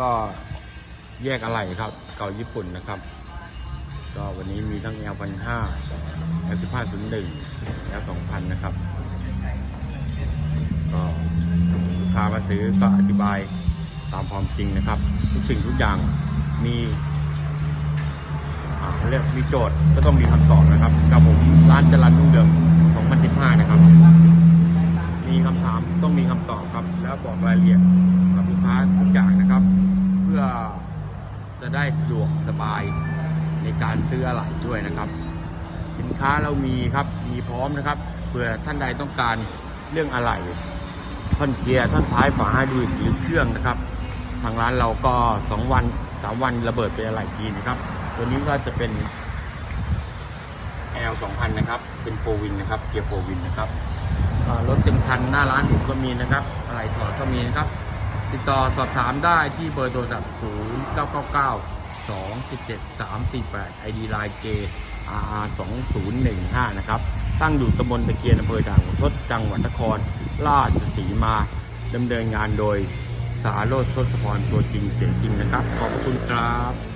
ก็แยกอะไหล่ครับ เก่าญี่ปุ่นนะครับ ก็วันนี้มีทั้ง L 1 5 L 1 5 0 1 L 2 0 0 นะครับ ก็ลูกค้ามาซื้อก็อธิบายตามความจริงนะครับ ทุกสิ่งทุกอย่างมีเขาเรียกมีโจทย์ก็ต้องมีคำตอบนะครับกับผมร้านจรันรุ่งเรือง2015 นะครับ มีคำถามต้องมีคำตอบครับ แล้วบอกรายละเอียดกับลูกค้าทุกอย่างนะครับ เพื่อ จะได้สะดวกสบายในการซื้ออะไหล่ด้วยนะครับ สินค้าเรามีครับมีพร้อมนะครับเผื่อท่านใดต้องการเรื่องอะไหล่ท่อนเกียร์ท่อนท้ายฝาให้ดูหรือเครื่องนะครับ ทางร้านเราก็ 2 วัน 3 วันระเบิดเป็นอะไหล่ทีนะครับ ตัวนี้ก็จะเป็น L 2000นะครับ เป็นโฟวินนะครับ เกียร์โฟวินนะครับรถเต็มคันหน้าร้านผมก็มีนะครับ อะไหล่ถอดก็มีนะครับ ติดต่อสอบถามได้ที่เบอร์โทรศัพท์ 0 9 9 9 2 7 7 3 4 8 ID Line J RR 2015 นะครับ ตั้งอยู่ตำบลตะเกียนอำเภอด่านขุนทดจังหวัดนคร ราชสีมาดำเนินงานโดยสาโรธทศพรตัวจริงเสียงจริงนะครับ ขอบคุณครับ